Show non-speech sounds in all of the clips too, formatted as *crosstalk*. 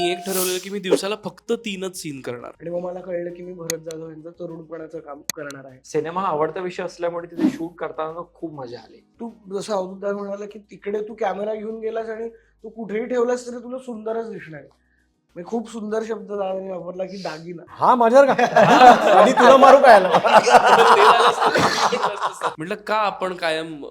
मी एक ठरवलेलं की मी दिवसाला फक्त तीनच सीन करणार. आणि मग मला कळलं की मी भरत जाधव यांचं तरुणपणाचं काम करणार आहे. सिनेमा हा आवडता विषय असल्यामुळे तिथे शूट करताना खूप मजा आली. तू जसं अवधूतदार म्हणाला की तिकडे तू कॅमेरा घेऊन गेलास आणि तू कुठेही ठेवलास तरी तुला सुंदरच दिसणार आहे. म्हणजे खूप सुंदर शब्द दादाने वापरला की दागिना. हा माझ्यावर का? आणि तुला मारू काय? म्हटलं का आपण कायम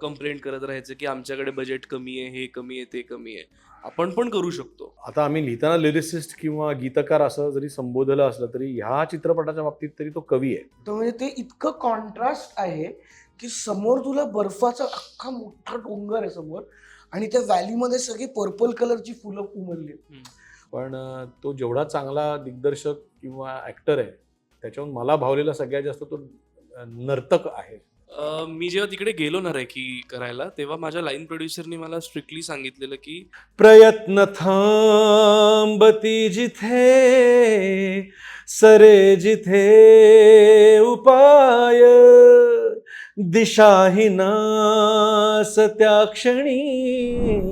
कंप्लेंट करत राहायचं की आमच्याकडे बजेट कमी आहे हे कमी आहे ते कमी आहे? आपण पण करू शकतो. आता आम्ही लिहिताना लिरिसिस्ट किंवा गीतकार असं जरी संबोधलं असलं तरी ह्या चित्रपटाच्या बाबतीत तरी तो कवी आहे. तर म्हणजे ते इतकं कॉन्ट्रास्ट आहे की समोर तुला बर्फाचा अख्खा मोठा डोंगर आहे समोर आणि त्या व्हॅलीमध्ये सगळी पर्पल कलरची फुलं उमलली. पण तो जेवढा चांगला दिग्दर्शक किंवा ऍक्टर आहे त्याच्याहून मला भावलेला सगळ्यात जास्त तो नर्तक आहे. अं, मी जेव्हा तिकडे गेलो ना रेकी करायला तेव्हा माझ्या लाईन प्रोड्युसरनी मला स्ट्रिक्टली सांगितलेलं की प्रयत्न थांबती जिथे सरे जिथे उपाय. दिशाहीनास त्या क्षणी.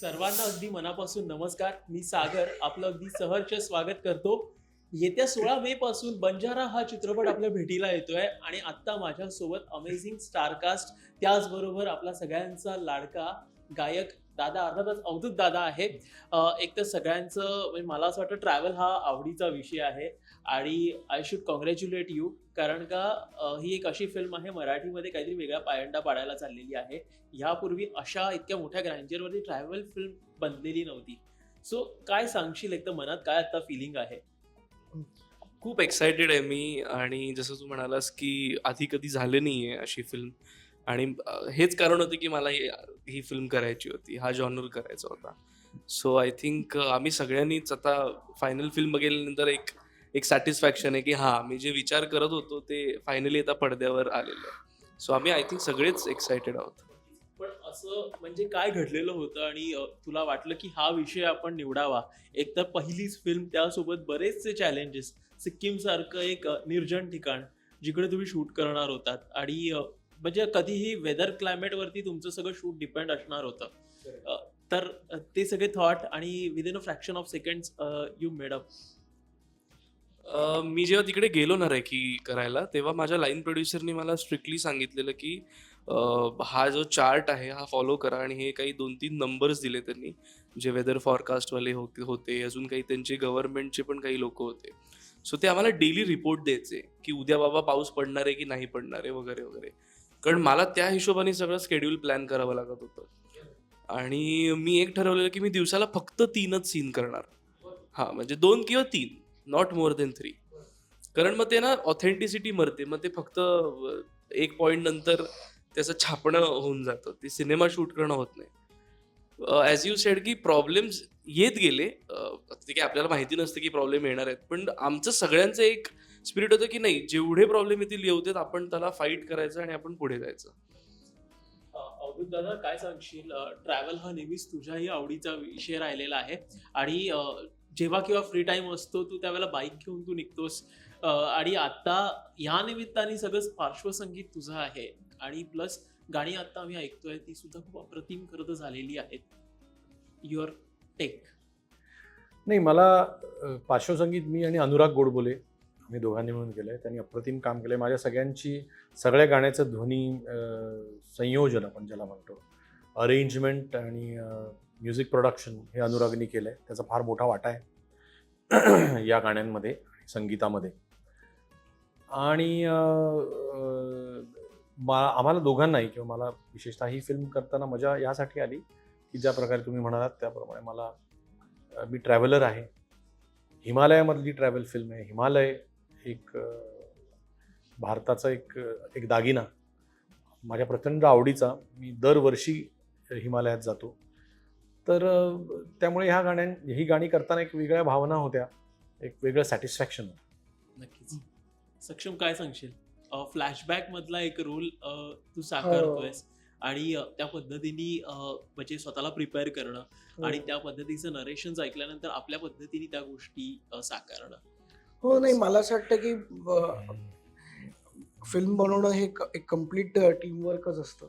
सर्वांना अगदी मनापासून नमस्कार. मी सागर आपलं अगदी सहर्ष स्वागत करतो. येत्या सोळा मे पासून बंजारा हा चित्रपट आपल्या भेटीला येतोय आणि आत्ता माझ्यासोबत अमेझिंग स्टारकास्ट त्याचबरोबर आपला सगळ्यांचा लाडका गायक दादा अर्थातच अवधूत दादा आहे. एक तर सगळ्यांचं म्हणजे मला असं वाटतं ट्रॅव्हल हा आवडीचा विषय आहे आणि आय शुड कॉंग्रॅच्युलेट यू कारण का ही एक अशी फिल्म आहे मराठीमध्ये काहीतरी वेगळा पायंडा पाडायला चाललेली आहे. ह्यापूर्वी अशा इतक्या मोठ्या ग्रँजरवरती ट्रॅव्हल फिल्म बनलेली नव्हती. सो काय सांगशील? एकदम मनात काय आता फिलिंग आहे? खूप एक्सायटेड आहे मी आणि जसं तू म्हणालास की आधी कधी झाले नाही आहे अशी फिल्म आणि हेच कारण होतं की मला ही ही फिल्म करायची होती. हा जॉनर करायचा होता. सो आय थिंक आम्ही सगळ्यांनीच आता फायनल फिल्म बघितल्यानंतर एक एक सॅटिस्फॅक्शन आहे की हां मी जे विचार करत होतो ते फायनली आता पडद्यावर आलेलं आहे. सो आम्ही आय थिंक सगळेच एक्सायटेड आहोत. पण असं म्हणजे काय घडलेलं होतं आणि तुला वाटलं की हा विषय आपण निवडावा? एक तर पहिलीच फिल्म त्यासोबत बरेचसे चॅलेंजेस सिक्कीम सारखं एक निर्जन ठिकाण जिकडे तुम्ही शूट करणार होतात. आणि म्हणजे कधीही वेदर क्लायमेट वरती तुमचं सगळं शूट डिपेंड असणार होतं. तर ते सगळे थॉट आणि within a fraction of seconds you made up um, मी जेव्हा तिकडे गेलो ना रेकी करायला तेव्हा माझ्या लाईन प्रोड्युसरनी मला स्ट्रिक्टली सांगितलेलं की हा जो चार्ट आहे हा फॉलो करा आणि हे काही दोन तीन नंबर्स दिले त्यांनी जे वेदर फॉरकास्टवाले होते होते अजून काही त्यांचे गव्हर्नमेंटचे पण काही लोक होते. सो ते आम्हाला डेली रिपोर्ट द्यायचे की उद्या बाबा पाऊस पडणार आहे की नाही पडणार आहे वगैरे वगैरे. कारण मला त्या हिशोबाने सगळं स्केड्यूल प्लॅन करावं लागत होतं. आणि मी एक ठरवलेलं की मी दिवसाला फक्त तीनच सीन करणार. हां म्हणजे दोन किंवा तीन नॉट मोर देन थ्री कारण मग ते ना ऑथेंटिसिटी मरते. मग ते फक्त एक पॉईंट नंतर त्याचं छापणं होऊन जातं. ते सिनेमा शूट करणं होत नाही. ॲज यू सेड की प्रॉब्लेम्स येत गेले. ते आपल्याला माहिती नसतं की प्रॉब्लेम येणार आहेत. पण आमचं सगळ्यांचं एक स्पिरिट होतं की नाही जेवढे प्रॉब्लेम येतील येऊ देत आपण त्याला फाईट करायचं आणि आपण पुढे जायचं. अवधूत दादा काय सांगशील? ट्रॅव्हल हा नेहमीच तुझ्याही आवडीचा विषय राहिलेला आहे. आणि जेव्हा किंवा फ्री टाइम असतो तू त्यावेळेला बाईक घेऊन तू निघतोस. आणि आता या निमित्ताने सगळंच पार्श्वसंगीत तुझं आहे. आणि प्लस गाणी आता आम्ही ऐकतोय ती सुद्धा खूप अप्रतिम खरं झालेली आहेत. युअर टेक नाही मला पार्श्वसंगीत मी आणि अनुराग गोडबोले आम्ही दोघांनी मिळून केलं आहे त्यांनी अप्रतिम काम केलं माझ्या सगळ्यांची सगळ्या गाण्याचं ध्वनी संयोजन आपण ज्याला म्हणतो. अरेंजमेंट आणि म्युझिक प्रोडक्शन हे अनुरागनी केलं आहे त्याचा फार मोठा वाटा आहे या गाण्यांमध्ये संगीतामध्ये. आणि मा आम्हाला दोघांनाही किंवा मला विशेषतः ही फिल्म करताना मजा यासाठी आली की ज्या प्रकारे तुम्ही म्हणालात त्याप्रमाणे मला मी ट्रॅव्हलर आहे. हिमालयामधली ट्रॅव्हल फिल्म आहे हिमालय एक भारताचा एक एक दागिना. माझ्या प्रचंड आवडीचा. मी दरवर्षी हिमालयात जातो. तर त्यामुळे ह्या गाण्यां ही गाणी करताना एक वेगळ्या भावना होत्या. एक वेगळं सॅटिस्फॅक्शन होतं. नक्कीच. सक्षम काय सांगशील? फ्लॅशबॅक मधला एक रोल तू साकारतोयस. आणि अ, त्या पद्धतीने म्हणजे स्वतःला प्रिपेअर करणं आणि त्या पद्धतीचं नरेशन ऐकल्यानंतर आपल्या पद्धतीने त्या गोष्टी साकारणं. हो नाही मला असं वाटतं की फिल्म बनवणं हे एक कंप्लीट टीमवर्कच असतं.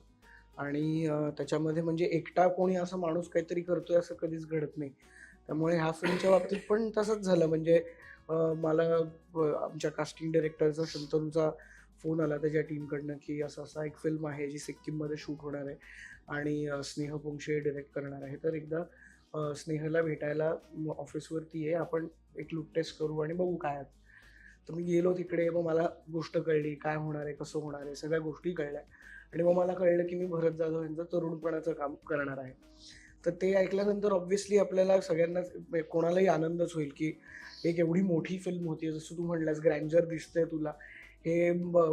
आणि त्याच्यामध्ये म्हणजे एकटा कोणी असा माणूस काहीतरी करतोय असं कधीच घडत नाही. त्यामुळे ह्या फिल्मच्या बाबतीत पण तसंच झालं. म्हणजे मला आमच्या कास्टिंग डिरेक्टरचा शंतनूचा फोन आला त्याच्या टीमकडनं की असं असा एक फिल्म आहे जी सिक्कीममध्ये शूट होणार आहे आणि स्नेह पोंक्षे डिरेक्ट करणार आहे. तर एकदा स्नेहला भेटायला ऑफिसवरती ये आपण एक लुक टेस्ट करू आणि बघू काय तर मी गेलो तिकडे मग मला गोष्ट कळली काय होणार आहे कसं होणार आहे सगळ्या गोष्टी कळल्या. आणि मग मला कळलं की मी भरत जाधव यांचं तरुणपणाचं काम करणार आहे. तर ते ऐकल्यानंतर ऑब्व्हियसली आपल्याला सगळ्यांनाच म्हणजे कोणालाही आनंदच होईल की एक एवढी मोठी फिल्म होती. जसं तू म्हणलास ग्रँजर दिसतंय तुला. हे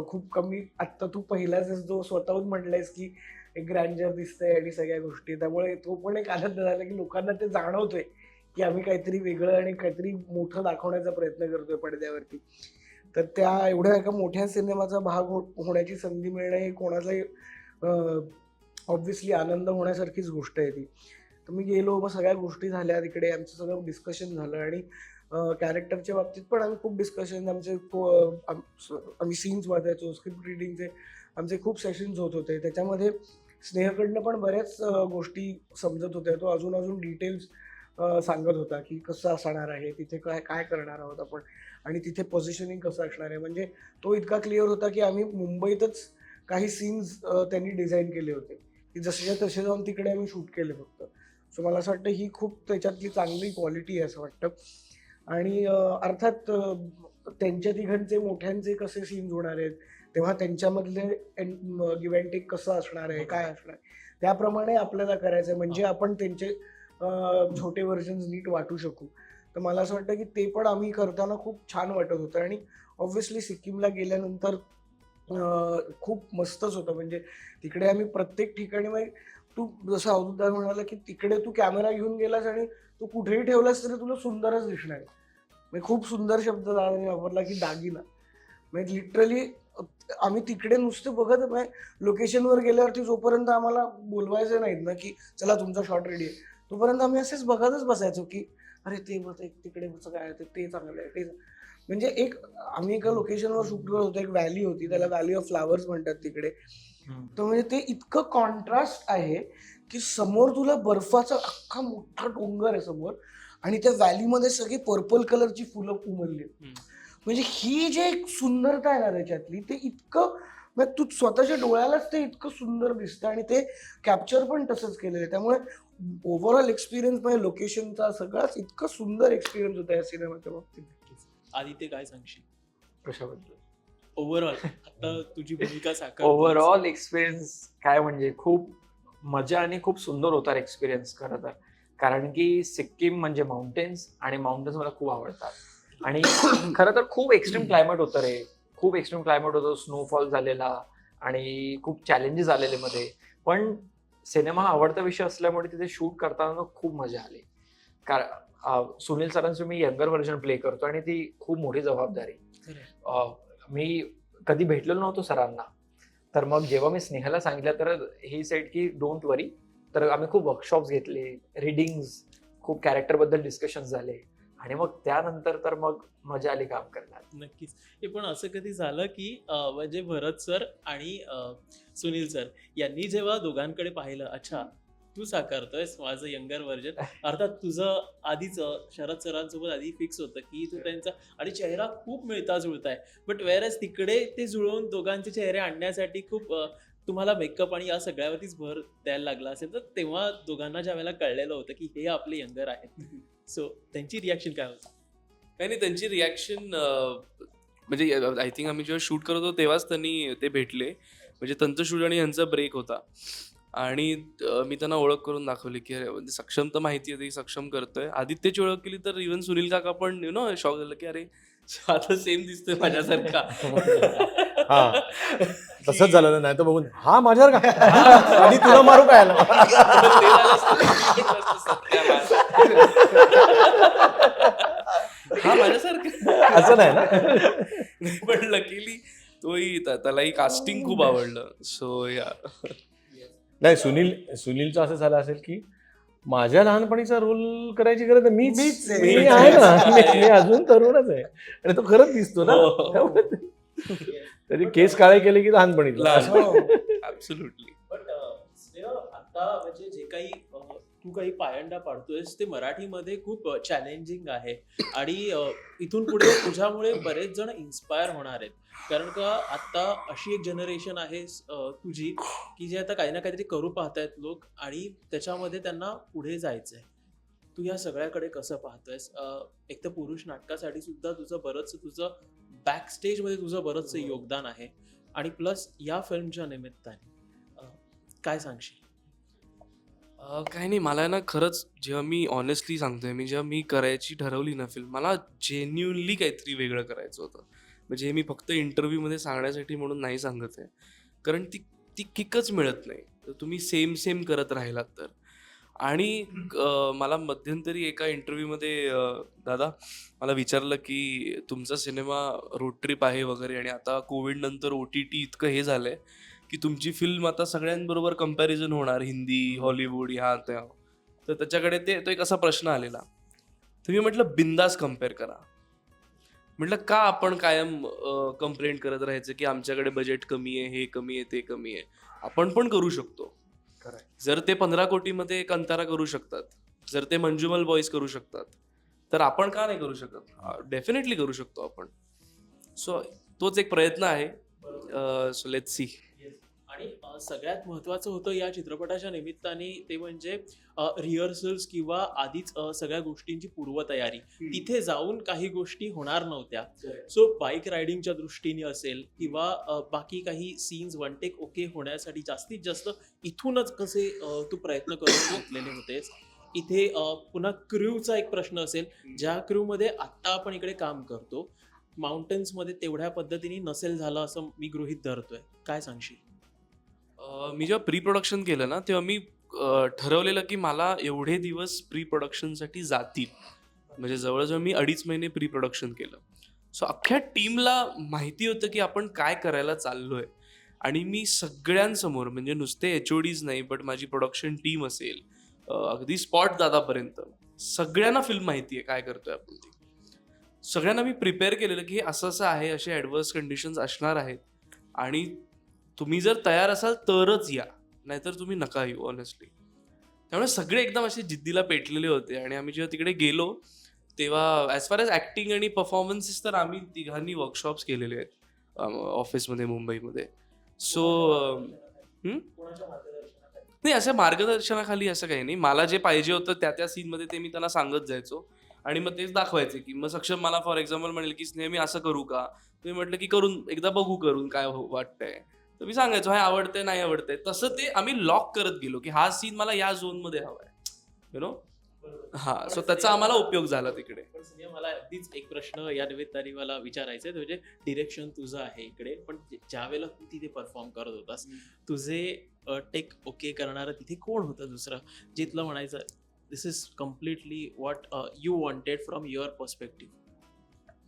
खूप कमी आत्ता तू पहिलाच जो स्वतःहून म्हणलायस की एक ग्रँजर दिसतंय आणि सगळ्या गोष्टी. त्यामुळे तो पण एक आनंद झाला की लोकांना ते जाणवतोय की आम्ही काहीतरी वेगळं आणि काहीतरी मोठं दाखवण्याचा प्रयत्न करतोय पडद्यावरती. तर त्या एवढ्या एका मोठ्या सिनेमाचा भाग हो होण्याची संधी मिळणं हे कोणाचाही ऑब्व्हियसली आनंद होण्यासारखीच गोष्ट आहे ती. तर मी गेलो मग सगळ्या गोष्टी झाल्या तिकडे आमचं सगळं डिस्कशन झालं आणि कॅरेक्टरच्या बाबतीत पण आम्ही खूप डिस्कशन आमचे आम्ही सीन्स वाचायचो स्क्रिप्ट रिडिंगचे आमचे खूप सेशन्स होत होते. त्याच्यामध्ये स्नेहकडनं पण बऱ्याच गोष्टी समजत होत्या. तो अजून अजून डिटेल्स सांगत होता की कसं असणार आहे तिथे काय काय करणार आहोत आपण आणि तिथे पोझिशनिंग कसं असणार आहे. म्हणजे तो इतका क्लिअर होता की आम्ही मुंबईतच काही सीन्स त्यांनी डिझाईन केले होते. की जसेच्या तसे जाऊन तिकडे आम्ही शूट केले फक्त. सो मला असं वाटतं ही खूप त्याच्यातली चांगली क्वालिटी आहे असं वाटतं. आणि अर्थात त्यांच्या तिघांचे मोठ्यांचे कसे सीन्स होणार आहेत? तेव्हा त्यांच्यामधले गिव्ह अँड टेक कसं असणार आहे? काय असणार आहे? त्याप्रमाणे आपल्याला करायचं आहे. म्हणजे आपण त्यांचे छोटे व्हर्जन्स नीट वाटू शकू. तर मला असं वाटतं की ते पण आम्ही करताना खूप छान वाटत होतं. आणि ऑब्व्हियसली सिक्कीमला गेल्यानंतर खूप मस्तच होतं. म्हणजे तिकडे आम्ही प्रत्येक ठिकाणी म्हणजे तू जसं अवधूतदार म्हणाला की तिकडे तू कॅमेरा घेऊन गेलास आणि तू कुठेही ठेवलास तरी तुला सुंदरच दिसणार म्हणजे खूप सुंदर शब्द दादाने वापरला की दागिना. म्हणजे लिटरली आम्ही तिकडे नुसते बघत म्हणजे लोकेशनवर गेल्यावरती जोपर्यंत आम्हाला बोलवायचं नाहीत ना की चला तुमचा शॉर्ट रेडी आहे. तोपर्यंत आम्ही असेच बघतच बसायचो की अरे ते बघ ते तिकडे काय आहे, ते चांगलं आहे ते म्हणजे एक आम्ही एका लोकेशनवर शूट करत होतो एक व्हॅली होती त्याला व्हॅली ऑफ फ्लावर्स म्हणतात तिकडे. तर म्हणजे ते इतकं कॉन्ट्रास्ट आहे की समोर तुला बर्फाचा अख्खा मोठा डोंगर आहे समोर आणि त्या व्हॅलीमध्ये सगळी पर्पल कलरची फुलं उमलली हम्म. म्हणजे ही जे एक सुंदरता आहे ना त्याच्यातली ते इतकं म्हणजे तू स्वतःच्या डोळ्यालाच ते इतकं सुंदर दिसतं आणि ते कॅप्चर पण तसंच केलेलं आहे. त्यामुळे ओव्हरऑल एक्सपिरियन्स म्हणजे लोकेशनचा सगळाच इतकं सुंदर एक्सपिरियन्स होता या सिनेमाच्या बाबतीत. आदित्य काय सांगशील? कशाबद्दल? ओव्हरऑल आता *laughs* तुझी भूमिका साकार ओव्हरऑल एक्सपिरियन्स काय म्हणजे खूप मजा आणि खूप सुंदर होता एक्सपिरियन्स खरं तर. कारण की सिक्कीम म्हणजे माउंटेन्स आणि माउंटेन्स मला खूप आवडतात. आणि *coughs* खरं तर खूप एक्स्ट्रीम क्लायमेट होतं रे. खूप एक्स्ट्रीम क्लायमेट होतं स्नोफॉल झालेला आणि खूप चॅलेंजेस आलेले मध्ये. पण सिनेमा हा आवडता विषय असल्यामुळे तिथे शूट करताना खूप मजा आली. कारण सुनील सरांचं मी यंगर व्हर्जन प्ले करतो आणि ती खूप मोठी जबाबदारी. मी कधी भेटलेलो नव्हतो सरांना. तर मग जेव्हा मी स्नेहाला सांगितलं तर ही सेट की डोंट वरी तर आम्ही खूप वर्कशॉप्स घेतले रिडिंग्स खूप कॅरेक्टरबद्दल डिस्कशन झाले. आणि मग त्यानंतर तर मग मजा आली काम करण्यात. नक्कीच. हे पण असं कधी झालं की म्हणजे भरत सर आणि सुनील सर यांनी जेव्हा दोघांकडे पाहिलं अच्छा तू साकारतोयस माझं यंगर व्हर्जन अर्थात तुझं आधीच शरद सरांसोबत आधी फिक्स होतं की तू त्यांचा आणि चेहरा खूप मिळता जुळताय आहे बट वेअरच तिकडे ते जुळवून दोघांचे चेहरे आणण्यासाठी खूप तुम्हाला मेकअप आणि या सगळ्यावरतीच भर द्यायला लागला असेल तर तेव्हा दोघांना ज्या वेळेला कळलेलं होतं की हे आपले यंगर आहेत. सो त्यांची रिॲक्शन काय होती? काही नाही त्यांची रिॲक्शन म्हणजे आय थिंक आम्ही जेव्हा शूट करत होतो तेव्हाच त्यांनी ते भेटले. म्हणजे त्यांचं शूट आणि यांचा ब्रेक होता. आणि मी त्यांना ओळख करून दाखवली की अरे म्हणजे सक्षम तर माहिती आहे ती सक्षम करतोय. आदित्यची ओळख केली तर इवन सुनील काका पण यु नो शॉक झालं की अरे *laughs* आता सेम दिसतोय माझ्यासारखा. *laughs* हा. तसंच झालं नाही तर बघून हा माझ्यावर का? *laughs* आणि तुला मारू काय. हा माझ्यासारखं. असं नाही ना? पण लकीली तोही त्या- त्यालाही कास्टिंग खूप आवडलं. सो या नाही सुनील सुनीलचं असं झालं असेल की माझ्या लहानपणीचा रोल करायची गरज आहे. मी आहे ना. मी- मी अजून तरुणच आहे. आणि तो खरंच दिसतो ना. हो. ते- त्याचे केस काळे केले की लहानपणी लहान. हो. ऍब्सोल्युटली बट आता म्हणजे जे काही तू काही पायंडा पाडतोयस ते मराठीमध्ये खूप चॅलेंजिंग आहे. आणि इथून पुढे तुझ्यामुळे बरेच जण इन्स्पायर होणार आहेत. कारण का आता अशी एक जनरेशन आहे तुझी की जे आता काही ना काहीतरी करू पाहतायत लोक आणि त्याच्यामध्ये त्यांना पुढे जायचंय. तू या सगळ्याकडे कसं पाहतोयस? एक तर पुरुष नाटकासाठी सुद्धा तुझं बरंच तुझं बॅक स्टेजमध्ये तुझं बरंचसं योगदान आहे. आणि प्लस या फिल्मच्या निमित्ताने काय सांगशील? काही नाही मला ना खरंच जेव्हा मी ऑनेस्टली सांगतोय मी जेव्हा मी करायची ठरवली ना फिल्म मला जेन्युनली काहीतरी वेगळं करायचं होतं. म्हणजे हे मी फक्त इंटरव्ह्यूमध्ये सांगण्यासाठी म्हणून नाही सांगत आहे. कारण ती ती किकच मिळत नाही. तर तुम्ही सेम सेम करत राहिलात तर. आणि अ, मला मध्यंतरी एका इंटरव्ह्यूमध्ये दादा मला विचारलं की तुमचा सिनेमा रोड ट्रिप आहे वगैरे आणि आता कोविड नंतर ओ टी टी इतकं हे झालंय की तुमची फिल्म आता सगळ्यांबरोबर कंपॅरिझन होणार हिंदी हॉलिवूड ह्या त्या. तर त्याच्याकडे ते तो एक असा प्रश्न आलेला. तर मी म्हटलं बिंदास कंपेअर करा. म्हटलं का आपण कायम कंप्लेंट करत राहायचं की आमच्याकडे बजेट कमी आहे हे कमी आहे ते कमी आहे? आपण पण करू शकतो. जर ते पंधरा कोटीमध्ये एक अंतारा करू शकतात जर ते मंजुमल बॉईज करू शकतात तर आपण का नाही करू शकत? डेफिनेटली करू शकतो आपण. सो तोच एक प्रयत्न आहे. सो लेट सी आणि सगळ्यात महत्वाचं होतं या चित्रपटाच्या निमित्ताने ते म्हणजे रिहर्सल्स किंवा आधीच सगळ्या गोष्टींची पूर्वतयारी. तिथे जाऊन काही गोष्टी होणार नव्हत्या. सो बाईक रायडिंगच्या दृष्टीने असेल किंवा बाकी काही सीन्स वन टेक ओके होण्यासाठी जास्तीत जास्त इथूनच कसे तू प्रयत्न करून घेतलेले होतेस? इथे पुन्हा क्रूचा एक प्रश्न असेल. ज्या क्रूमध्ये आत्ता आपण इकडे काम करतो माउंटन्समध्ये तेवढ्या पद्धतीने नसेल झालं असं मी गृहित धरतोय. काय सांगशील? मी जेव्हा प्री प्रोडक्शन केलं ना तेव्हा मी ठरवलेलं की मला एवढे दिवस प्री प्रोडक्शनसाठी जातील. म्हणजे जवळजवळ मी अडीच महिने प्री प्रोडक्शन केलं. सो अख्ख्या टीमला माहिती होतं की आपण काय करायला चाललोय. आणि मी सगळ्यांसमोर म्हणजे नुसते एच ओ डीज नाही बट माझी प्रोडक्शन टीम असेल अगदी स्पॉट दादापर्यंत सगळ्यांना फिल्म माहिती आहे काय करतोय आपण ती. सगळ्यांना मी प्रिपेअर केलेलं की हे असं असं आहे असे ॲडव्हर्स कंडिशन्स असणार आहेत. आणि तुम्ही जर तयार असाल तरच या नाहीतर तुम्ही नका येऊ ऑनेस्टली त्यामुळे सगळे एकदम असे जिद्दीला पेटलेले होते आणि आम्ही जेव्हा तिकडे गेलो तेव्हा ॲज फार एज ॲक्टिंग आणि परफॉर्मन्सेस तर आम्ही तिघांनी वर्कशॉप्स केलेले आहेत ऑफिसमध्ये मुंबईमध्ये. सो नाही असं मार्गदर्शनाखाली असं काही नाही. मला जे पाहिजे होतं त्या त्या सीनमध्ये ते मी त्यांना सांगत जायचो आणि मग तेच दाखवायचे की मग सक्षम मला फॉर एक्झाम्पल म्हणेल की नेहमी असं करू का? तुम्ही म्हटलं की करून एकदा बघू करून काय हो- वाटतंय. तर मी सांगायचो हा आवडतंय नाही आवडतंय. तसं ते आम्ही लॉक करत गेलो की हा सीन मला या झोनमध्ये हवाय. यु नो हा सो त्याचा आम्हाला उपयोग झाला तिकडे. पण संजय, मला अगदीच एक प्रश्न या निमित्ताने मला विचारायचा आहे म्हणजे डिरेक्शन तुझं आहे इकडे पण ज्या वेळेला तू तिथे परफॉर्म करत होतास तुझे टेक ओके करणारं तिथे कोण होतं दुसरं? जे तुला म्हणायचं this is completely what you wanted from your perspective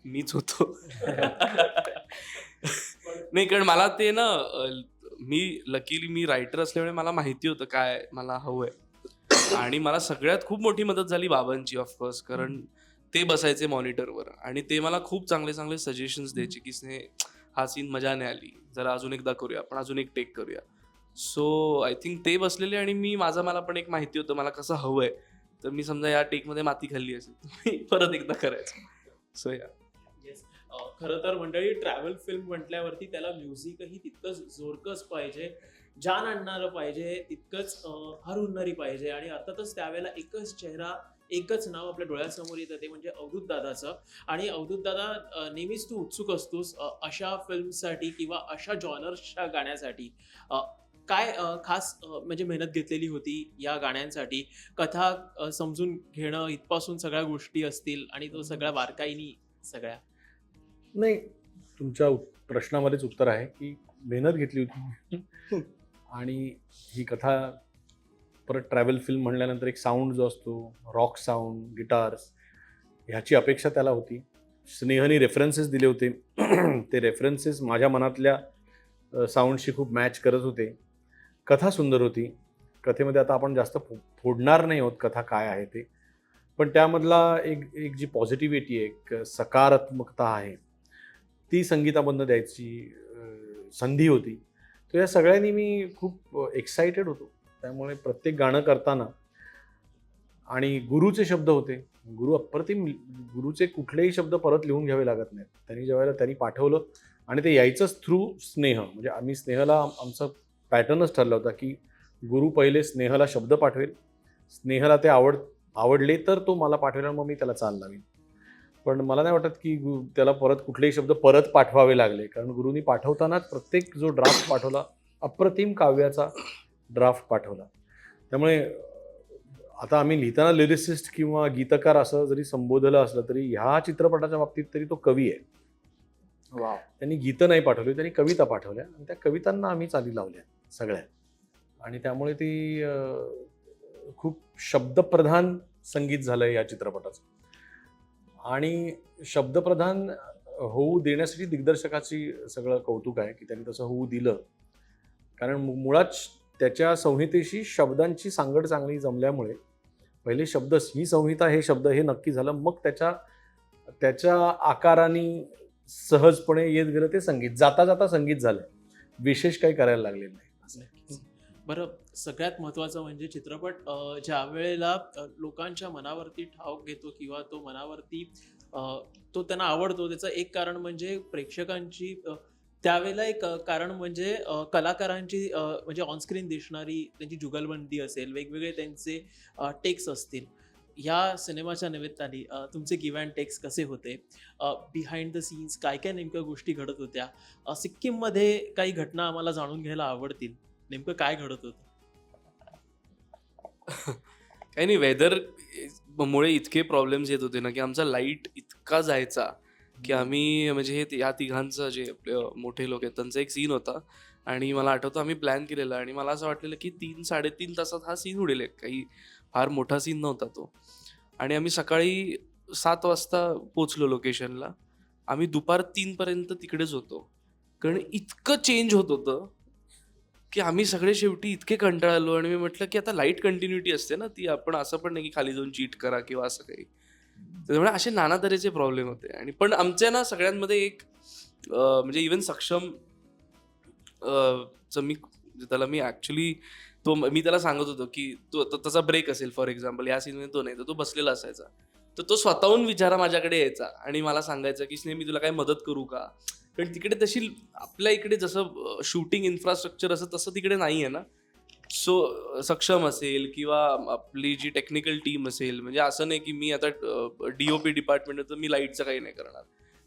मीच होतो. *laughs* नाही कारण मला ते ना मी लकीली मी रायटर असल्यामुळे मला माहिती होतं काय मला हवंय. आणि मला सगळ्यात खूप मोठी मदत झाली बाबांची ऑफकोर्स कारण ते बसायचे मॉनिटरवर आणि ते मला खूप चांगले चांगले सजेशन्स द्यायचे की स्ने हा सीन मजा नाही आली. जरा अजून एकदा करूया. आपण अजून एक टेक करूया. सो आय थिंक ते बसलेले आणि मी माझं मला पण एक माहिती होतं मला कसं हवंय? तर मी समजा या टेकमध्ये माती खाल्ली असेल परत एकदा करायचं. सो या खरं तर मंडळी ट्रॅव्हल फिल्म म्हटल्यावरती त्याला म्युझिकही तितकंच जोरकस पाहिजे जान आणणारं पाहिजे तितकंच हरहुन्नरी पाहिजे. आणि अर्थातच त्यावेळेला एकच चेहरा एकच नाव आपल्या डोळ्यासमोर येतं ते म्हणजे अवधूत दादाचं. आणि अवधूत दादा नेहमीच तू उत्सुक असतोस अशा फिल्मसाठी किंवा अशा जॉनर्सच्या गाण्यासाठी. काय खास म्हणजे मेहनत घेतलेली होती या गाण्यांसाठी? कथा समजून घेणं इथपासून सगळ्या गोष्टी असतील आणि तो सगळ्या बारकाईनी सगळ्या. नाही. तुमच्या प्रश्नामध्येच उत्तर आहे की मेहनत घेतली होती. आणि ही कथा परत ट्रॅव्हल फिल्म म्हणल्यानंतर एक साऊंड जो असतो रॉक साऊंड गिटार्स ह्याची अपेक्षा त्याला होती. स्नेहनी रेफरन्सेस दिले होते. *clears throat* ते रेफरन्सेस माझ्या मनातल्या साऊंडशी खूप मॅच करत होते. कथा सुंदर होती. कथेमध्ये आता आपण जास्त फो फोडणार नाही आहोत कथा काय आहे ते. पण त्यामधला एक एक जी पॉझिटिव्हिटी आहे एक सकारात्मकता आहे ती संगीताबंद द्यायची संधी होती. तर या सगळ्यांनी मी खूप एक्साइटेड होतो. त्यामुळे प्रत्येक गाणं करताना आणि गुरुचे शब्द होते. गुरु अप्रतिम गुरुचे कुठलेही शब्द परत लिहून घ्यावे लागत नाहीत. त्यांनी ज्यावेळेला त्यांनी पाठवलं आणि ते यायचंच थ्रू स्नेह. म्हणजे आम्ही स्नेहला आमचा पॅटर्नच ठरला होता की गुरु पहिले स्नेहला शब्द पाठवेल. स्नेहला ते आवड आवडले तर तो मला पाठवेल मग मी त्याला चाल लावीन पण मला नाही वाटत की त्याला परत कुठलेही शब्द परत पाठवावे लागले. कारण गुरुनी पाठवतानाच प्रत्येक जो ड्राफ्ट पाठवला अप्रतिम काव्याचा ड्राफ्ट पाठवला. त्यामुळे आता आम्ही लिहिताना लिरिसिस्ट किंवा गीतकार असं जरी संबोधलं असलं तरी ह्या चित्रपटाच्या बाबतीत तरी तो कवी आहे. वा त्यांनी गीतं नाही पाठवली त्यांनी कविता पाठवल्या आणि त्या कवितांना आम्ही चाली लावल्या सगळ्या. आणि त्यामुळे ती खूप शब्दप्रधान संगीत झालं या चित्रपटाचं. आणि शब्दप्रधान होऊ देण्यासाठी दिग्दर्शकाची सगळं कौतुक आहे की त्यांनी तसं होऊ दिलं. कारण मु- मुळात त्याच्या संहितेशी शब्दांची सांगड चांगली जमल्यामुळे पहिले शब्द ही संहिता हे शब्द हे नक्की झालं. मग त्याच्या त्याच्या आकाराने सहजपणे येत गेलं ते संगीत. जाता जाता संगीत झालं. विशेष काही करायला लागले नाही. नक्कीच. बरं सगळ्यात महत्त्वाचं म्हणजे चित्रपट ज्या वेळेला लोकांच्या मनावरती ठाव घेतो किंवा तो मनावरती तो त्यांना आवडतो त्याचं एक कारण म्हणजे प्रेक्षकांची त्यावेळेला एक कारण म्हणजे कलाकारांची म्हणजे ऑनस्क्रीन दिसणारी त्यांची जुगलबंदी असेल वेगवेगळे त्यांचे टेक्स असतील. ह्या सिनेमाच्या निमित्ताने तुमचे गिव्ह अँड टेक्स कसे होते? बिहाइंड द सीन्स काय काय नेमक्या गोष्टी घडत होत्या? सिक्कीममध्ये काही घटना आम्हाला जाणून घ्यायला आवडतील. नेमकं काय घडत होतं? *laughs* काही नाही वेदर मुळे इतके प्रॉब्लेम्स येत होते ना की आमचा लाइट इतका जायचा की आम्ही म्हणजे हे या तिघांचं जे आपले मोठे लोक आहेत त्यांचा एक सीन होता. आणि मला आठवतं आम्ही प्लॅन केलेला आणि मला असं वाटलेलं की तीन साडेतीन तासात हा सीन उडेल. काही फार मोठा सीन नव्हता तो. आणि आम्ही सकाळी सात वाजता पोचलो लोकेशनला आम्ही दुपार तीनपर्यंत तिकडेच होतो. कारण इतकं चेंज होत होतं की आम्ही सगळे शेवटी इतके कंटाळलो आणि मी म्हटलं की आता लाइट कंटिन्युटी असते ना ती आपण असं पण नाही की खाली जाऊन चीट करा किंवा असं काही. त्यामुळे असे नाना तऱ्हेचे प्रॉब्लेम होते. आणि पण आमच्या ना सगळ्यांमध्ये एक अं, म्हणजे इवन सक्षम अं, चं मी त्याला मी ऍक्च्युली तो मी त्याला सांगत होतो की तो तो- त्याचा ब्रेक असेल फॉर एक्झाम्पल या सीनमध्ये तो नाही तर तो बसलेला असायचा. तर तो स्वतःहून विचारा माझ्याकडे यायचा आणि मला सांगायचा की स्नेह मी तुला काय मदत करू का? कारण तिकडे तशी आपल्या इकडे जसं शूटिंग इन्फ्रास्ट्रक्चर असं तसं तिकडे नाही आहे ना सो सक्षम असेल किंवा आपली जी टेक्निकल टीम असेल म्हणजे असं नाही की मी आता डी ओ पी डिपार्टमेंट आहे तर मी लाईटचं काही नाही करणार.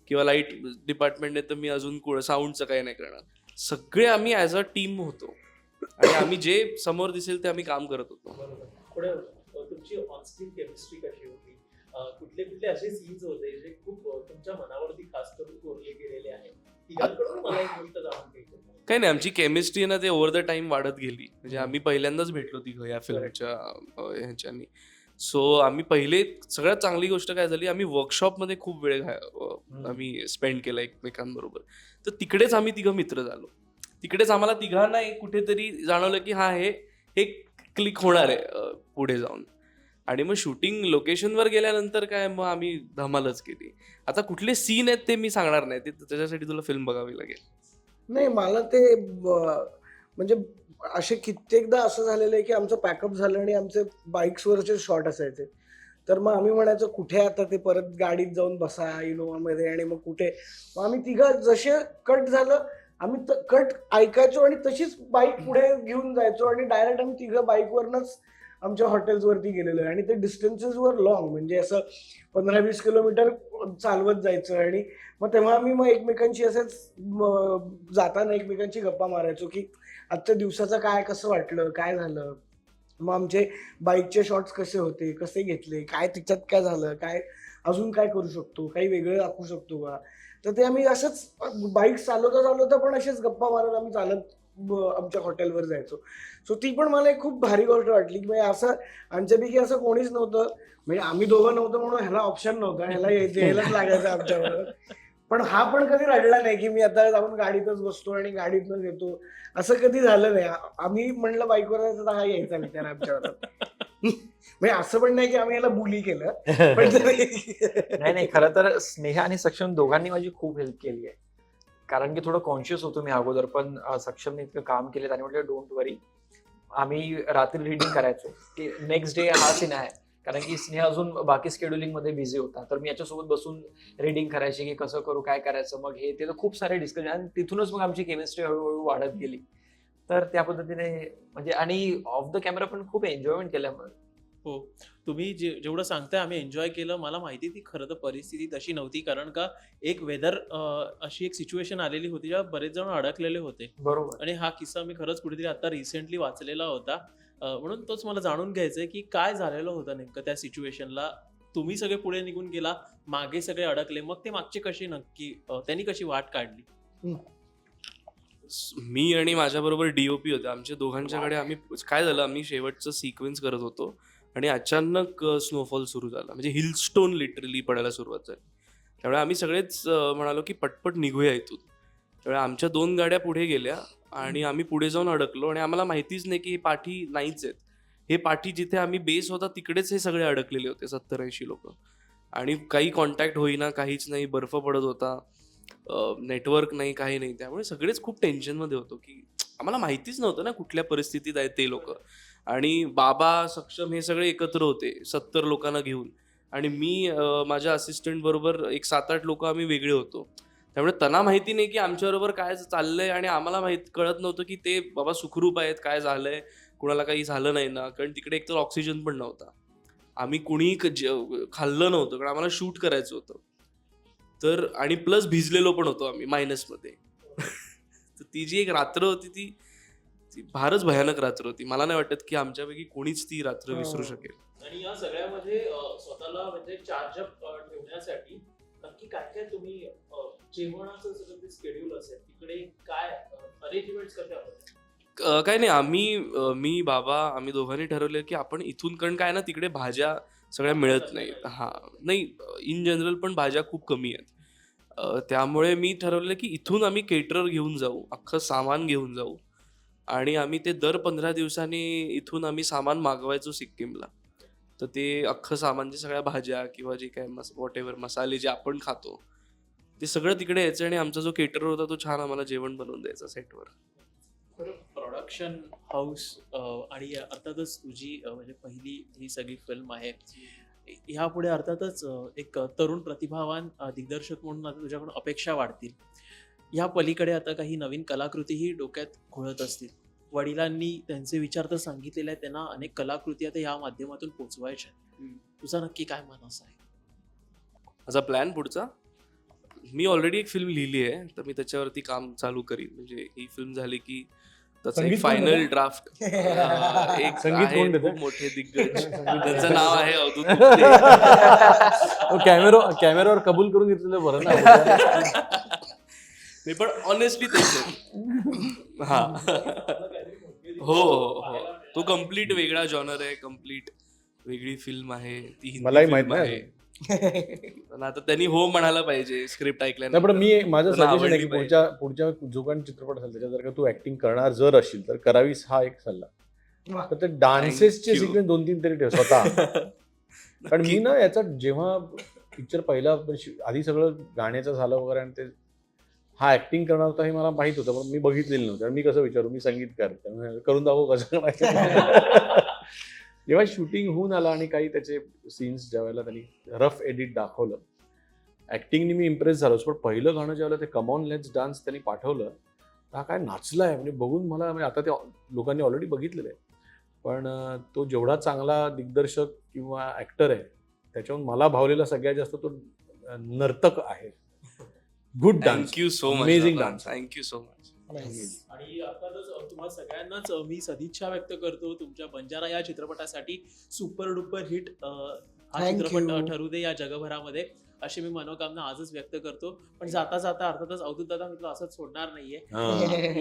किंवा लाइट डिपार्टमेंट आहे तर मी अजून साऊंडचं काही नाही करणार. सगळे आम्ही ॲज अ टीम होतो. आणि आम्ही जे समोर दिसेल ते आम्ही काम करत होतो? कुठले कुठले असे सीन्स होते जे खूप तुमच्या मनावरती खास करून कोरले गेलेले आहेत. काही नाही आमची केमिस्ट्री ना ते ओव्हर द टाइम वाढत गेली. म्हणजे आम्ही पहिल्यांदाच भेटलो तिघं या फिल्मच्या ह्याच्यानी. सो आम्ही पहिले सगळ्यात चांगली गोष्ट काय झाली आम्ही वर्कशॉपमध्ये खूप वेळ आम्ही स्पेंड केला एकमेकांबरोबर. तर तिकडेच आम्ही तिघं मित्र झालो. तिकडेच आम्हाला तिघांना कुठेतरी जाणवलं की हा हे क्लिक होणार आहे पुढे जाऊन. आणि मग शूटिंग लोकेशनवर गेल्यानंतर काय मग आम्ही धमालच केली. आता कुठले सीन आहेत ते मी सांगणार नाही ते त्याच्यासाठी तुला फिल्म बघावी लागेल. नाही मला ते म्हणजे असे कित्येकदा असं झालेलं आहे की आमचं पॅकअप झालं आणि आमचे बाईक्सवरचे शॉट असायचे. तर मग आम्ही म्हणायचो कुठे आता ते? परत गाडीत जाऊन बसा इनोवामध्ये आणि मग कुठे? मग आम्ही तिघं जसे कट झालं आम्ही कट ऐकायचो आणि तशीच बाईक पुढे घेऊन जायचो आणि डायरेक्ट आम्ही तिघं बाईकवरनच आमच्या हॉटेल्सवरती गेलेलो आहे. आणि ते डिस्टन्सेस वर लॉंग म्हणजे असं पंधरा वीस किलोमीटर चालवत जायचं. आणि मग तेव्हा आम्ही मग एकमेकांशी असेच जाताना एकमेकांची गप्पा मारायचो की आजच्या दिवसाचं काय कसं वाटलं काय झालं? मग आमचे बाईकचे शॉट्स कसे होते कसे घेतले काय त्याच्यात काय झालं काय अजून काय करू शकतो काही वेगळं दाखवू शकतो का? तर ते आम्ही असंच बाईक चालवता चालवता पण असेच गप्पा मारत आम्ही चालत आमच्या हॉटेलवर जायचो. सो ती पण मला एक खूप भारी गोष्ट वाटली की म्हणजे असं आमच्यापैकी असं कोणीच नव्हतं. म्हणजे आम्ही दोघं नव्हतो म्हणून ह्याला ऑप्शन नव्हता. ह्याला यायचं ह्यालाच लागायचं आमच्यावर पण हा पण कधी रडला नाही की मी आता जाऊन गाडीतच बसतो आणि गाडीतनच येतो. असं कधी झालं नाही. आम्ही म्हणलं बाईकवर जायचं तर हा यायचा विचार आमच्यावर म्हणजे असं पण नाही की आम्ही याला बुली केलं. पण नाही नाही खरं तर स्नेहा आणि सक्षम दोघांनी माझी खूप हेल्प केली आहे. कारण की थोडं कॉन्शियस होतो मी अगोदर पण सक्षम सक्षमने इतकं काम केले त्याने म्हटलं डोंट वरी आम्ही रात्री रिडिंग करायचो की नेक्स्ट डे हा सीन आहे. कारण की स्नेह अजून बाकी स्केड्युलिंगमध्ये बिझी होता. तर मी याच्यासोबत बसून रिडिंग करायची की कसं करू काय करायचं मग हे ते तर खूप सारे डिस्कशन आणि तिथूनच मग आमची केमिस्ट्री हळूहळू वाढत गेली. तर त्या पद्धतीने म्हणजे आणि ऑफ द कॅमेरा पण खूप एन्जॉयमेंट केल्यामुळे. हो. तुम्ही जे जेवढं सांगताय आम्ही एन्जॉय केलं. मला माहिती ती खरं तर परिस्थिती तशी नव्हती. कारण का एक वेदर अशी एक सिच्युएशन आलेली होती जेव्हा बरेच जण अडकलेले होते. बरोबर. आणि हा किस्सा मी खरंच कुठेतरी आता रिसेंटली वाचलेला होता. म्हणून तोच मला जाणून घ्यायचंय की काय झालेलं होतं नेमकं त्या सिच्युएशनला तुम्ही सगळे पुढे निघून गेला मागे सगळे अडकले. मग ते मागचे कशी नक्की त्यांनी कशी वाट काढली? मी आणि माझ्याबरोबर डीओपी होते. आमच्या दोघांच्याकडे आम्ही काय झालं आम्ही शेवटचं सिक्वेन्स करत होतो. आणि अचानक स्नोफॉल सुरू झाला. म्हणजे हिलस्टोन लिटरली पडायला सुरुवात झाली. त्यामुळे आम्ही सगळेच म्हणालो की पटपट निघूया इथून. त्यामुळे आमच्या दोन गाड्या पुढे गेल्या आणि आम्ही पुढे जाऊन अडकलो आणि आम्हाला माहितीच नाही की हे पाठी नाहीच आहेत. हे पाठी जिथे आम्ही बेस होता तिकडेच हे सगळे अडकलेले होते सत्तर ऐंशी लोक. आणि काही कॉन्टॅक्ट होईना काहीच नाही बर्फ पडत होता. नेटवर्क नाही काही नाही. त्यामुळे सगळेच खूप टेन्शनमध्ये होतो की आम्हाला माहितीच नव्हतं ना कुठल्या परिस्थितीत आहेत ते लोक. आणि बाबा सक्षम हे सगळे एकत्र होते सत्तर लोकांना घेऊन. आणि मी माझ्या असिस्टंट बरोबर एक सात आठ लोक आम्ही वेगळे होतो. त्यामुळे त्यांना माहिती नाही की आमच्याबरोबर काय चाललंय आणि आम्हाला माहीत कळत नव्हतं की ते बाबा सुखरूप आहेत काय झालंय कुणाला काही झालं नाही ना. कारण तिकडे एकतर ऑक्सिजन पण नव्हता. आम्ही कुणीही क- जे- खाल्लं नव्हतं कारण आम्हाला शूट करायचं होतं. तर आणि प्लस भिजलेलो पण होतो आम्ही मायनसमध्ये *laughs* तर ती जी एक रात्र होती ती ती फारच भयानक रात्र होती. मला नाही वाटत की आमच्यापैकी कोणीच ती रात्र विसरू हो. शकेल. आणि या सगळ्यामध्ये स्वतःला म्हणजे चार्जअप ठेवण्यासाठी नक्की काय काय तुम्ही जेवणाचं सगळं स्केड्यूल असेल तिकडे काय अरेंजमेंट काय नाही. आम्ही मी बाबा आम्ही दोघांनी ठरवलं की आपण इथून कारण काय ना तिकडे भाज्या सगळ्या मिळत नाहीत हा. नाही इन जनरल पण भाज्या खूप कमी आहेत. त्यामुळे मी ठरवलं की इथून आम्ही केटरर घेऊन जाऊ. अख्खं सामान घेऊन जाऊ. आणि आम्ही ते दर पंधरा दिवसांनी इथून आम्ही सामान मागवायचो सिक्कीमला. तर ते अख्खं सामान जे सगळ्या भाज्या किंवा जे काय मस वॉट एव्हर मसाले जे आपण खातो ते सगळं तिकडे यायचं आणि आमचा जो केटर होता तो छान आम्हाला जेवण बनवून द्यायचा सेटवर प्रोडक्शन हाऊस आणि अर्थातच तुझी म्हणजे पहिली ही सगळी फिल्म आहे. ह्यापुढे अर्थातच एक तरुण प्रतिभावान दिग्दर्शक म्हणून आता तुझ्याकडून अपेक्षा वाढतील. ह्या पलीकडे आता काही नवीन कलाकृतीही डोक्यात घोळत असतील. वडिलांनी त्यांचे विचार तर सांगितलेले आहेत त्यांना अनेक कलाकृती आता या माध्यमातून पोचवायच्या आहेत. तुझा नक्की काय मनस आहे? माझा प्लॅन पुढचा? मी ऑलरेडी एक फिल्म लिहिली आहे तर मी त्याच्यावरती काम चालू करीन. म्हणजे ही फिल्म झाली की त्याचं संगीत एक फायनल? ड्राफ्ट एक संगीत? *laughs* खूप मोठे दिग्गज. *laughs* त्यांचं नाव आहे अवधूत कॅमेरा कॅमेरावर कबूल करून घेतलेलं बरं ना. *laughs* नाही पण ऑनेस्टली तेच हा. हो हो हो. तो कंप्लीट वेगळा जॉनर आहे कंप्लीट वेगळी फिल्म आहे ती हिंदी मलाही film माहीत नाही आहे. पण आता त्यांनी हो म्हणायला पाहिजे स्क्रिप्ट नाही पण ऐकल्यानंतर मी माझं सजेशन आहे की पुढच्या पुढच्या जो काही चित्रपट असेल त्याच्यात जर का तू ऍक्टिंग करणार जर असशील तर करावीस हा एक सल्ला. वा. तर ते डान्सेसचे Thank you. सिक्वेन्स दोन तीन तरी ठेव स्वतः. *laughs* कारण मी ना याचा जेव्हा पिक्चर पहिला पण शि- आधी सगळं गाण्याचं झालं वगैरे आणि ते हा ऍक्टिंग करणार होता हे मला माहीत होतं पण मी बघितलेलं नव्हतं. आणि मी कसं विचारू मी संगीतकार त्यामुळे करून दाखवू कसं करायचं. *laughs* जेव्हा शूटिंग होऊन आलं आणि काही त्याचे सीन्स ज्यावेळेला त्यांनी रफ एडिट दाखवलं ऍक्टिंगनी मी इम्प्रेस झालोच पण पहिलं गाणं ज्यावेळेला ते कमॉन लेट्स डान्स त्यांनी पाठवलं तर हा काय नाचलाय. म्हणजे बघून मला म्हणजे आता ते लोकांनी ऑलरेडी बघितलेलं आहे. पण तो जेवढा चांगला दिग्दर्शक किंवा ऍक्टर आहे त्याच्याहून मला भावलेला सगळ्यात जास्त तो नर्तक आहे. Good dance thank you so much Amazing dance. Thank you so much आणि अर्थातच अ, सगळ्यांनाच अ, मी सदिच्छा व्यक्त करतो तुमच्या बंजारा या चित्रपटासाठी सुपर डुपर हिट हा Thank चित्रपट अ, you. ठरू दे या जगभरामध्ये अशी मी मनोकामना आजच व्यक्त करतो. पण जाता जाता अर्थातच अवधूत दादा मी तुला असंच सोडणार नाहीये.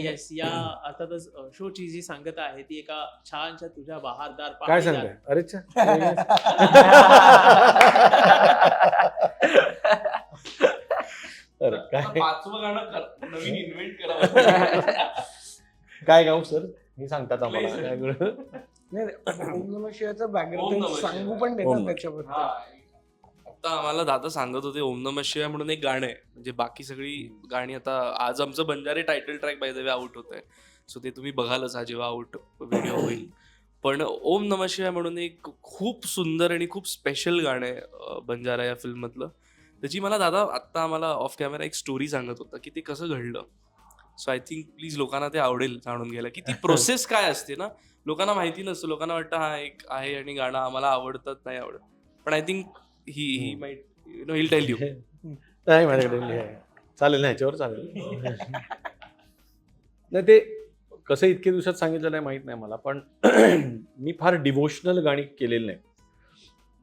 येस *laughs* या अर्थातच अ, शोची जी सांगता आहे ती एका छानशा तुझ्या बहारदार काय सांगताय? *laughs* अरे च्छा. *laughs* अरे काय? पाचवं गाणं कर- नवीन इन्व्हेंट करा. *laughs* काय गाऊ सर? मी सांगतात आम्हाला. Please. काय करू? नाही नाही, ओम नम शिवायचं ओम बॅकग्राऊंड नमः सांगू शिवाय. पण ओम देतात नमः त्याच्याबद्दल. आता आम्हाला दादा सांगत होते ओम नमः शिवाय म्हणून एक गाणं आहे. म्हणजे बाकी सगळी गाणी आता आज आमचं Banjare title track by the way out होत आहे सो ते तुम्ही बघालच हा जेव्हा आउट व्हिडिओ *coughs* होईल. पण ओम नम शिवाय म्हणून एक खूप सुंदर आणि खूप स्पेशल गाणं आहे अं, बंजारा या फिल्ममधलं त्याची मला दादा आत्ता आम्हाला ऑफ कॅमेरा एक स्टोरी सांगत होता की ते कसं घडलं. सो आय थिंक प्लीज लोकांना ते आवडेल जाणून घ्यायला. की ती प्रोसेस काय असते ना? लोकांना माहिती नसतं. लोकांना वाटतं हा एक आहे आणि गाणं आम्हाला आवडतात नाही आवडत. पण I think he he you know he'll tell you नाही माझ्याकडे. चालेल ना ह्याच्यावर चालेल. नाही ते कसं इतके दिवसात सांगितलं नाही माहीत नाही मला. पण *clears throat* मी फार डिवोशनल गाणी केलेली नाही.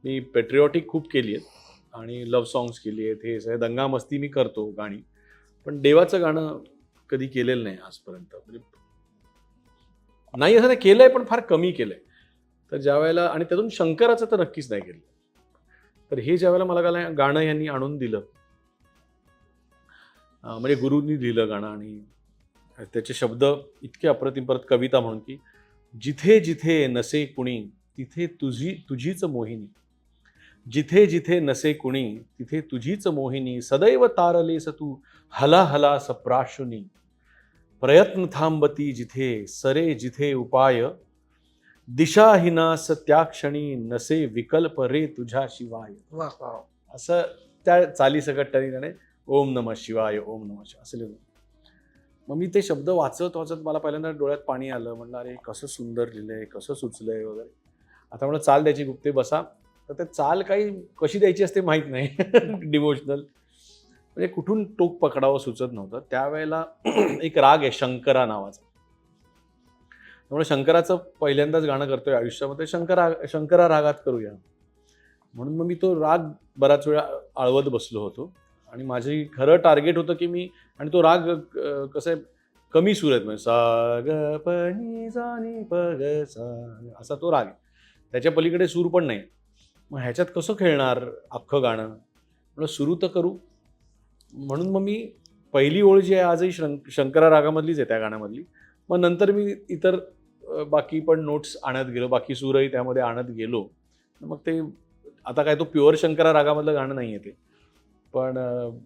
मी पेट्रिऑटिक खूप केली आहेत. आणि लव्ह सॉंग्स केली आहेत हे सगळे दंगा मस्ती मी करतो गाणी. पण देवाचं गाणं कधी केलेलं नाही आजपर्यंत. म्हणजे नाही असं नाही केलंय पण फार कमी केलंय. तर ज्या वेळेला आणि त्यातून शंकराचं तर नक्कीच नाही केलं. तर हे ज्या वेळेला मला गाणं गाणं यांनी आणून दिलं म्हणजे गुरुंनी लिहिलं गाणं आणि त्याचे शब्द इतके अप्रतिम परत कविता म्हणून की जिथे जिथे नसे कुणी तिथे तुझी तुझीच मोहिनी. जिथे जिथे नसे कुणी तिथे तुझीच मोहिनी सदैव तारलेस तू हला हला सप्राशुनी. प्रयत्न थांबती जिथे सरे जिथे उपाय. दिशाहीनास त्या क्षणी नसे विकल्प रे तुझ्या शिवाय. असं त्या चाली सकट त्याने ओम नम शिवाय ओम नम शिवाय असं लिहिलं. मग मी ते शब्द वाचत वाचत मला पहिल्यांदा डोळ्यात पाणी आलं. म्हणलं अरे कसं सुंदर लिहिलंय कसं सुचलंय वगैरे. आता म्हणलं चाल द्यायची गुप्ते बसा. तर ते चाल काही कशी द्यायची असते माहीत नाही. *laughs* डिवोशनल. म्हणजे कुठून टोक पकडावं सुचत नव्हतं. त्यावेळेला *clears throat* एक राग आहे शंकरा नावाचा. त्यामुळे शंकराचं पहिल्यांदाच गाणं करतोय आयुष्यामध्ये. शंकरा शंकरा रागात करूया. म्हणून मग मी तो राग बराच वेळा आळवत बसलो होतो. आणि माझी खरं टार्गेट होतं की मी आणि तो राग कसं आहे कमी सूर आहेत म्हणजे सा ग प नि सा नि प ग सा. असा तो राग आहे. त्याच्या पलीकडे सूर पण नाही. मग ह्याच्यात कसं खेळणार अख्खं गाणं? म्हणून सुरू तर करू. म्हणून मग मी पहिली ओळ जी आहे आजही शं शंकरा रागामधलीच आहे त्या गाण्यामधली. मग नंतर मी इतर बाकी पण नोट्स आणत गेलो. बाकी सूरही त्यामध्ये आणत गेलो. मग ते आता काय तो प्युअर शंकरा रागामधलं गाणं नाही आहे ते. पण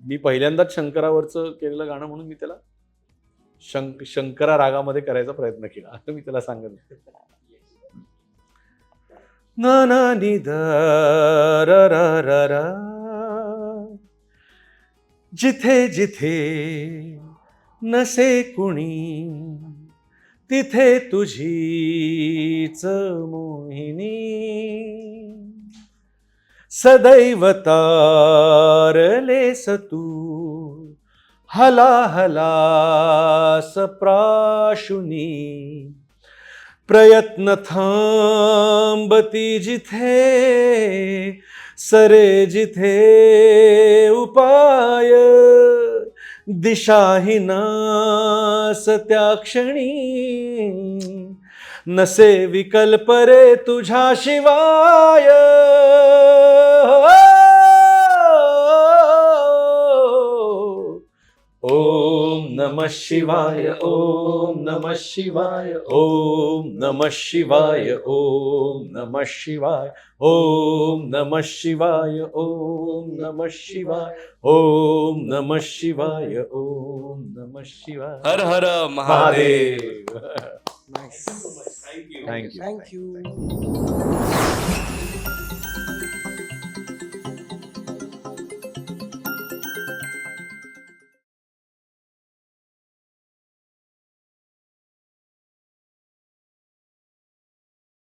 मी पहिल्यांदाच शंकरावरचं केलेलं गाणं म्हणून मी त्याला शंक शंकरा रागामध्ये करायचा प्रयत्न केला. असं मी त्याला सांगत ना ना जिथे जिथे नसे कुणी तिथे तुझीच मोहिनी सदैव तारलेस तू हला हला सप्राशुनी प्रयत्न थांबती जिथे सरे जिथे उपाय. दिशाहीनास त्या क्षणी. नसे विकल्प रे तुझ्या शिवाय. हो, हो. ओम नम शिवाय ओम नम शिवाय ओम नम शिवाय ओम नम शिवाय ओम नम शिवाय ओम नम शिवाय ओम नम शिवाय ओम नम शिवाय। हर हर Mahadev. Thank you thank you